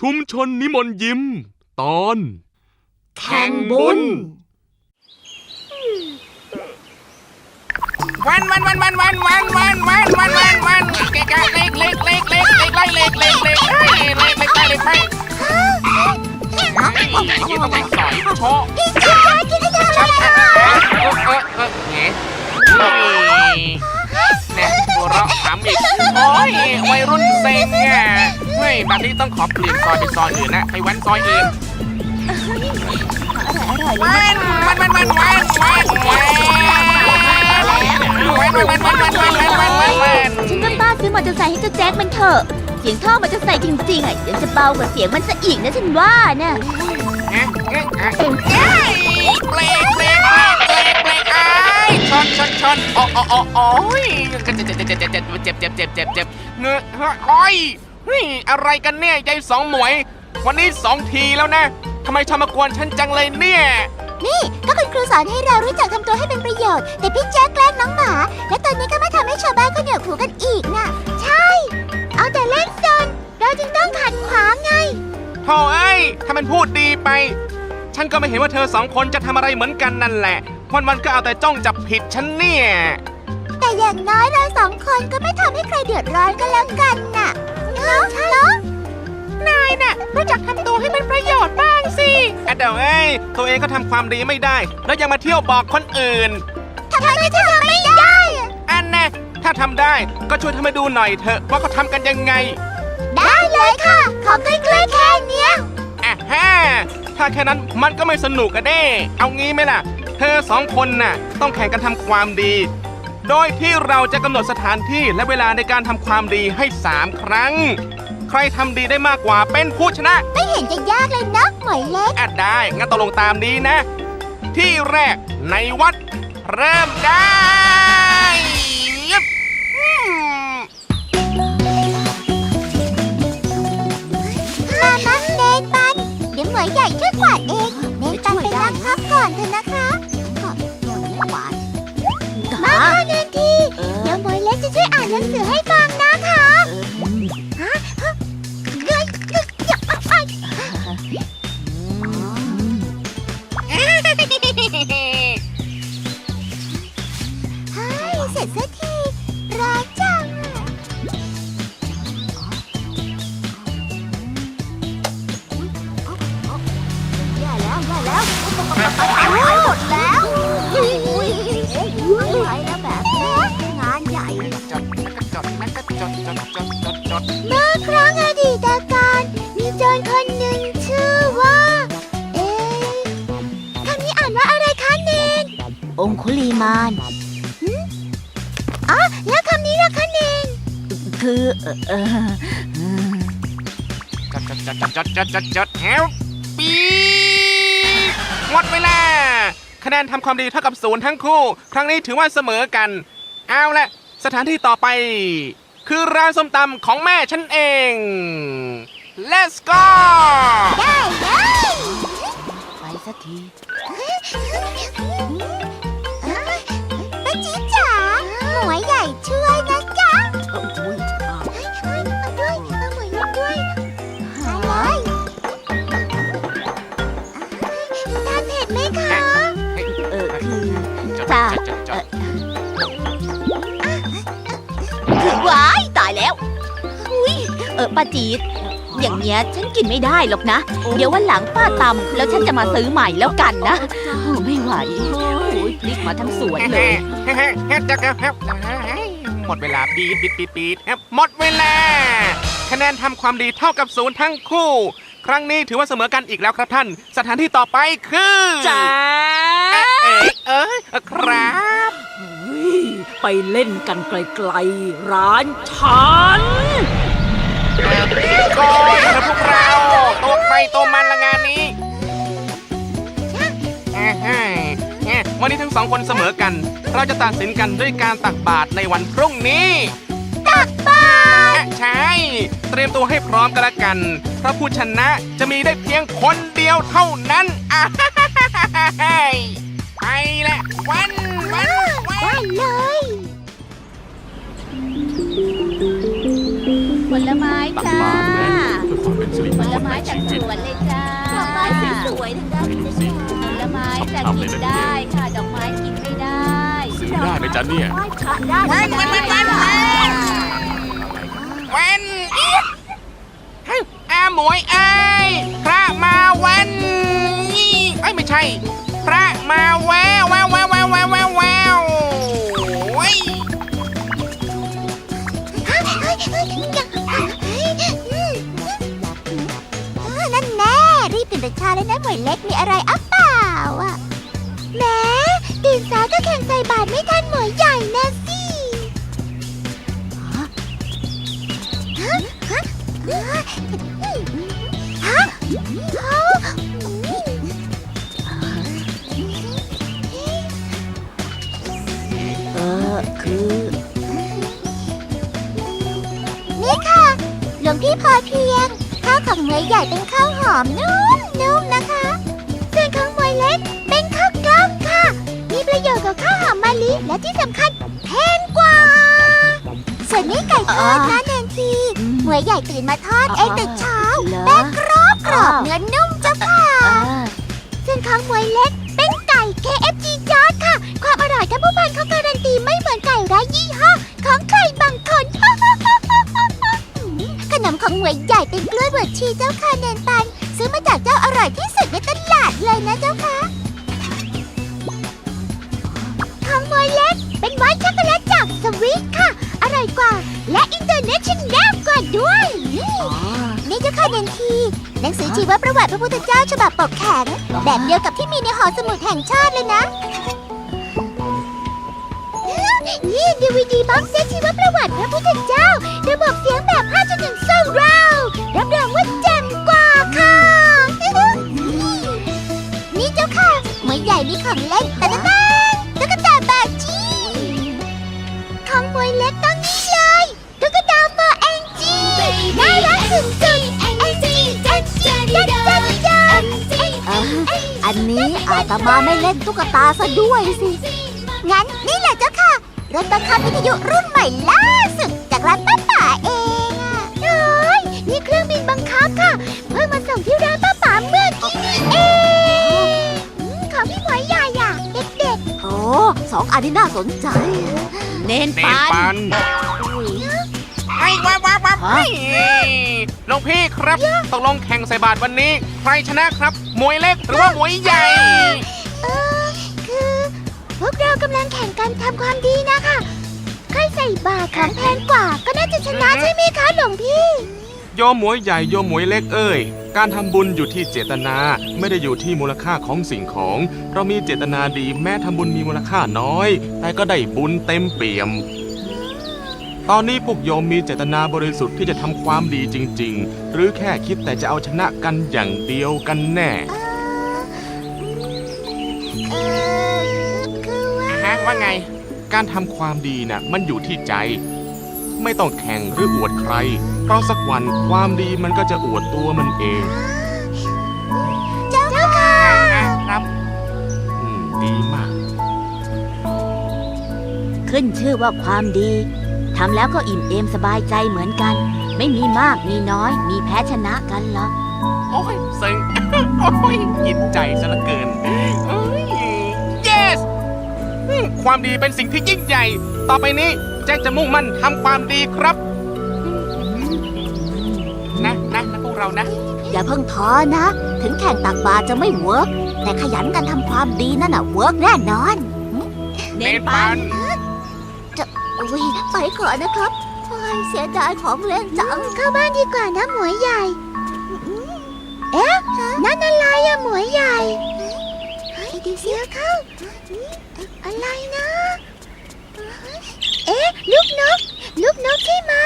ชุมชนนิมนต์ยิ้ม ตอน แข่งบุญ วันวันวันวันวันวันวันวันวันวันวันเก๊กเล็กเล็กเล็กเล็กเล็กไล่เล็กเล็กเล็กเฮ้ยเล็กเล็กไปเล็กไปยืนตำแหน่งสอยโชว์พี่จ๋ากินได้ยังไงเออเออเออเงี้ยเนี่ยัวเราะขำอีก โอ้ยวัยรุ่นเซ็งแง่ะเฮ้ยแบบนี้ต้องขอเปลี่ยนซอยเป็นซอยอื่นนะไปแว้นซอยเองมันมันมันมันมันมันมันมันมันมันมันฉันก็บ้าซื้อมอเตอร์ไซค์ให้เจ้าแจ็คมันเถอะ เสียงท่อมันตอร์ไซค์จริงๆอะเดี๋ยวจะเบากว่าเสียงมันซะอีกนะฉันว่าน่ะ เฮ้ย ชนชนชนโอ้โอ้โอ้โอ้ยเจ็บเจ็บเจ็บเจ็บเจ็บเจ็บเจ็บเจ็บเจ็บเจ็บเงื้อโอ้ยเฮ้ยอะไรกันเนี่ยยายสองหมวย วันนี้สองทีแล้วนะทำไมชอบมากวนฉันจังเลยเนี่ยนี่ก็คุณครูสอนให้เรารู้จักทำตัวให้เป็นประโยชน์ แต่พี่แจ๊คแกล้งน้องหมา และตอนนี้ก็มาทำให้ชาวบ้านเขาเหนียวหูกันอีกน่ะ ใช่ เอาแต่เล่นซนเราจึงต้องขัดขวางไงโธ่เอ้ยถ้ามันพูดดีไป ฉันก็ไม่เห็นว่าเธอสองคนจะทำอะไรเหมือนกันนั่นแหละ วันวันๆก็เอาแต่จ้องจับผิดฉันเนี่ย แต่อย่างน้อยเราสองคนก็ไม่ทำให้ใครเดือดร้อนก็แล้วกันน่ะเนาะเนาะนายน่ะรู้จักทำตัวให้เป็นประโยชน์บ้างสิอะเดี๋ยวเอ้ยตัวเองก็ทำความดีไม่ได้ แล้วยังมาเที่ยวบอกคนอื่น ทำไมจะทำไม่ได้อะอันแน่ถ้าทำได้ก็ช่วยทำให้ดูหน่อยเถอะว่าเขาทำกันยังไงได้เลยค่ะ ขอใกล้ๆแค่เนี้ย อะฮะ ถ้าแค่นั้นมันก็ไม่สนุกอะเด้เอางี้ไหมล่ะ เธอสองคนน่ะ ต้องแข่งกันทำความดี โดยที่เราจะกำหนดสถานที่และเวลาในการทำความดีให้ 3 ครั้ง ใครทำดีได้มากกว่าเป็นผู้ชนะไม่เห็นจะยากเลยนะหมวยเล็กอะได้งั้นตกลงตามนี้นะ ที่แรกในวัดเริ่มได้ อะไรนะแบบนี้งานใหญ่จดแล้วก็จดแล้วก็จดจดจดจดจดเมื่อครั้งอดีตการมีโจรคนหนึ่งชื่อว่า เอ๊ะคำนี้อ่านว่าอะไรคะเนนองคุลีมานอ๋อแล้วคำนี้ล่ะคะเนนคือเออเออเออจดจดจดจดจดจดจดแฮวปีดหมดเวลา คะแนนทำความดีเท่ากับศูนย์ทั้งคู่ ครั้งนี้ถือว่าเสมอกัน เอาละสถานที่ต่อไป คือร้านส้มตำของแม่ฉันเอง Let's go ได้เลยไปสักทีป้าจี๊ดจ๋าหมวยใหญ่ช่วย ป้าจีดอย่างเงี้ยฉันกินไม่ได้หรอกนะ เดี๋ยววันหลังป้าตำแล้วฉันจะมาซื้อใหม่แล้วกันนะโอ้ไม่ไหวโอ้ยพลิกมาทั้งสวนเลยหมดเวลาปีดปีดปีดปีดหมดเวลา คะแนนทำความดีเท่ากับศูนย์ทั้งคู่ ครั้งนี้ถือว่าเสมอกันอีกแล้วครับท่าน สถานที่ต่อไปคือจ้าเอ๊ะเอ้ยครับไปเล่นกันไกลๆร้านฉัน โกยนะพวกเราตัวใครตัวมันละงานนี้อ่าฮะเนี่ยวันนี้ทั้งสองคนเสมอกัน เราจะตัดสินกันด้วยการตักบาตรในวันพรุ่งนี้ตักบาตรใช่ เตรียมตัวให้พร้อมกันละกัน เพราะผู้ชนะจะมีได้เพียงคนเดียวเท่านั้นอ่าฮ่าฮ่าฮ่าฮ่าฮ่าไปละวันวันวันเลย ผลไม้จ้าเพื่อความเป็นสิริมผงลคลไม้ในจากชีสวิตนเลยจ้าดอกไม้สวยๆทั้งนั้นดูสิผลไม้จะกินได้ค่ะ ดอกไม้กินไม่ได้ซื้อได้ไหมจ๊ะเนี่ยไหว้พระได้วันวันวันวันวันวันอีกเฮ้ยอาหมวยเอ้ยพระมาวันนี่เอ้ยไม่ใช่ พระมาแววแววแววแววแววแว เช้าเลยนะหมวยเล็กมีอะไรอัปเปล่าอะแม้ตื่นสายก็แข่งใส่บาตรไม่ทันหมวยใหญ่นะสิฮะฮะฮะฮะเขาเออคือนี่ค่ะ หลวงพี่พอเพียง ข้าวของหมวยใหญ่เป็นข้าวหอมนุ่มนุ่มนะคะ ส่วนของหมวยเล็กเป็นข้าวกล้องค่ะ มีประโยชน์กับข้าวหอมมะลิและที่สำคัญแพงกว่า ส่วนนี้ไก่ทอดนะแนนทีหมวยใหญ่ตื่นมาทอดเองแต่เช้าเหรอแป้งกรอบกรอบอ่าเนื้อนุ่มเจ้าค่ะอ่าส่วนของหมวยเล็กเป็นไก่ KFC จอร์ดค่ะ ความอร่อยท่านผู้พันเขาการันตีไม่เหมือนไก่ไร้ยี่ห้อของใครบาง หวยใหญ่เป็นกล้วยบวชชีเจ้าค่ะเนนปัน ซื้อมาจากเจ้าอร่อยที่สุดในตลาดเลยนะเจ้าค่ะของมวยเล็กเป็นไวท์ช็อกโกแลตจากสวิตค่ะ อร่อยกว่า และอินเตอร์เนชั่นแนลกว่าด้วยนี่เจ้าค่ะเนนทีหนังสือชีวประวัติพระพุทธเจ้าฉบับปกแข็งแบบเดียวกับที่มีในหอสมุดแห่งชาติเลยนะ นี่ดีวีดีบ็อกเซตชีวประวัติพระพุทธเจ้า ระบบเสียงแบบ 5.1 Sound r o u รับรองว่าแจ่มกว่าค่ะ นี่เจ้าค่ะหมวยใหญ่มีของเล่นต่ละบ้านตุ๊กตาบาจีของหมวยเล็กต้องนี่เลยตุ๊กตาโมแองจีน่ารักสุดๆแองจีจัดจัดจัดจัดจัดอันนี้อาตมาไม่เล่นตุ๊กตาซะด้วยสิ งั้นนี่แหละเจ้าค่ะ รถบังคับวิทยุรุ่นใหม่ล่าสุดจากร้านป้าป๋าเองอะเฮ้ยนี่เครื่องบินบังคับค่ะ เพิ่งมาส่งที่ร้านป้าป๋าเมื่อกี้นี่เองอืมของพี่หมวยใหญ่อะเด็กโอ้สองอันนี้น่าสนใจ เน้นเนปันปันไอ้ว้าวว้าวว้าวฮะหลวงพี่ครับตกลงแข่งใส่บาทวันนี้ ใครชนะครับ มวยเล็กหรือว่าหมวยใหญ่ ๆ แข่งกันทำความดีนะคะใครใส่บาตรของแพงกว่า ก็น่าจะชนะใช่ไหมคะหลวงพี่ โยมหมวยใหญ่โยมหมวยเล็กเอ้ย การทำบุญอยู่ที่เจตนาไม่ได้อยู่ที่มูลค่าของสิ่งของ เรามีเจตนาดีแม้ทำบุญมีมูลค่าน้อย แต่ก็ได้บุญเต็มเปี่ยม ตอนนี้พวกโยมมีเจตนาบริสุทธิ์ที่จะทำความดีจริง ๆ หรือแค่คิดแต่จะเอาชนะกันอย่างเดียวกันแน่ เออ คือว่าฮะว่าไง การทำความดีน่ะมันอยู่ที่ใจ ไม่ต้องแข่งหรืออวดใคร เพราะสักวันความดีมันก็จะอวดตัวมันเอง เจ้าค่ะครับอืมดีมาก ขึ้นชื่อว่าความดีทำแล้วก็อิ่มเอมสบายใจเหมือนกัน ไม่มีมากมีน้อย มีแพ้ชนะกันหรอก โอ้ยซึ้งโอ้ยยินใจซะเหลือเกินเอ้ย yes อืม ความดีเป็นสิ่งที่ยิ่งใหญ่ ต่อไปนี้แจ็คจะมุ่งมั่นทำความดีครับเรานะ อย่าเพิ่งท้อนะ ถึงแข่งตักบาตรจะไม่เวิร์กแต่ขยันกันทำความดีนั่นน่ะเวิร์กแน่นอน เน้นปัน อุ้ยไปก่อนนะครับโอ้ยเสียดายของเล่นจังเข้าบ้านดีกว่านะหมวยใหญ่ เอ๊ะ นั่นอะไรอะหมวยใหญ่ดูสิเข้า อะไรนะ เอ๊ะ ลูกนก ลูกนกที่มา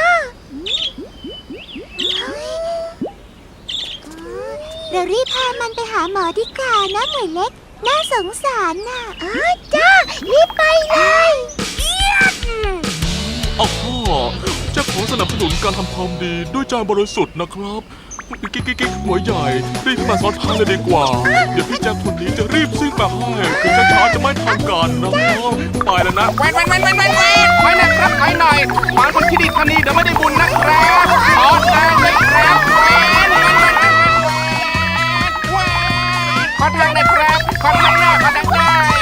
เรารีบพามันไปหาหมอดีกว่านะหมวยเล็ก น่าสงสารน่ะอ๋อจ้า รีบไปเลยอ้าวจ้าขอสนับสนุนการทำความดีด้วยใจบริสุทธิ์นะครับ กิ๊กกิ๊กหัวใหญ่รีบมาซ้อนท้ายเลยดีกว่า เดี๋ยวพี่แจ๊คคนนี้จะรีบซิ่งไปให้คือช้าๆจะไม่ทันกันนะไปแล้วนะแวนแวนแวนแวนแวนแวนไปหน่อยครับไปหน่อยขวางคนที่ดีคนนี้เดี๋ยวไม่ได้บุญนะครับขอทางเลยครับแวนแวนแวนแวนขอทางเลยครับขอทางหน้าขอทางหน้า